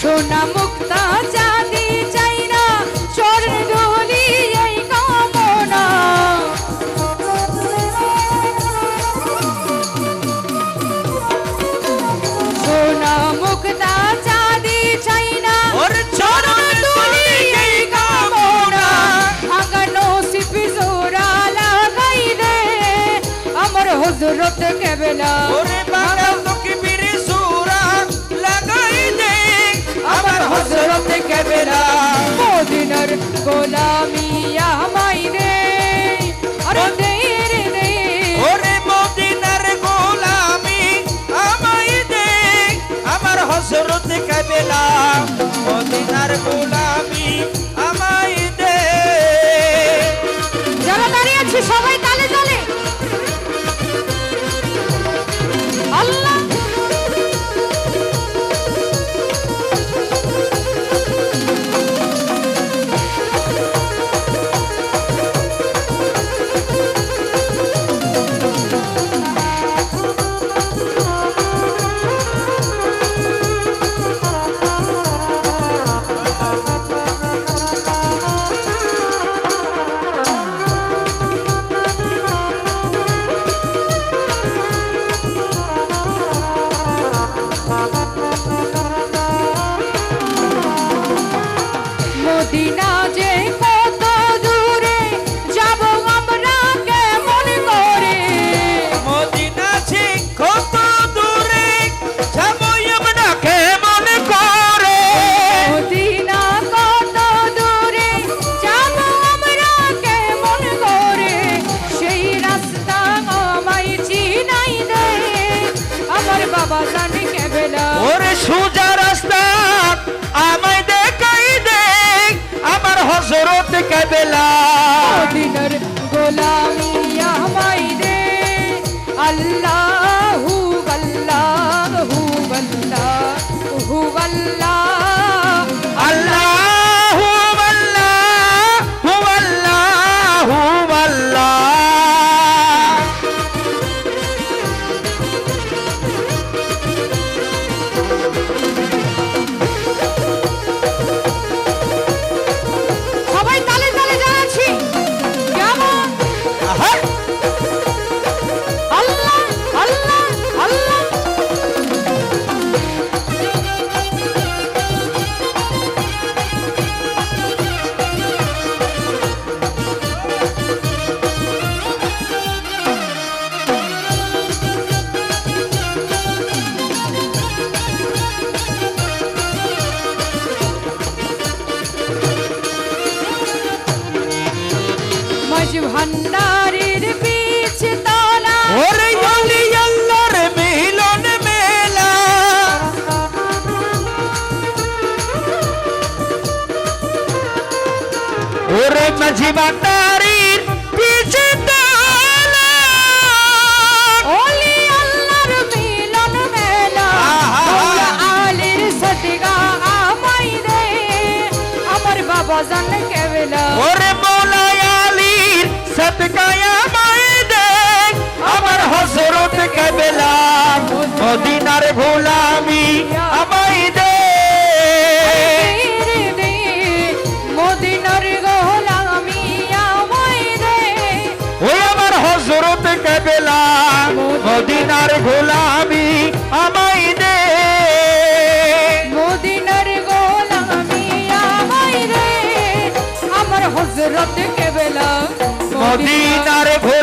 সোনা মুক্তা চাঁদি চাই না স্বর্ণ ধুলি এই কামনা। সোনা মুক্তা চাঁদি চাই না চরণ হজরত কেবলা। হজরত কেবলা। মদিনার গোলামি আমাই রে আরে দে রে দে। ওরে মদিনার গোলামি আমায় দে। আমার হজরত কাবেলা মদিনার গোলামি আমায় দে। যারা দাঁড়িয়ে আছে সবাই বাবা জানে কেবেলা? ওরে সোজা ভান্ডারের বীজ তলা। ওরে অলি আল্লাহর মিলন মেলা। ওরে মাঝি বাটারির পিছে তালা। আল্লাহর মিলন মেলা। আলীর সদগা আমায় দে। আমার বাবা জান কেবলা। ওরে আলীর সদকায়া মায়ে দে আমার হজরত কাবেলা মদিনার গোলামি আমায় দে মদিনার গোলামি আমায় দে ওই আমার হজরত কাবেলা মদিনার গোলামি মদিনার গোলামি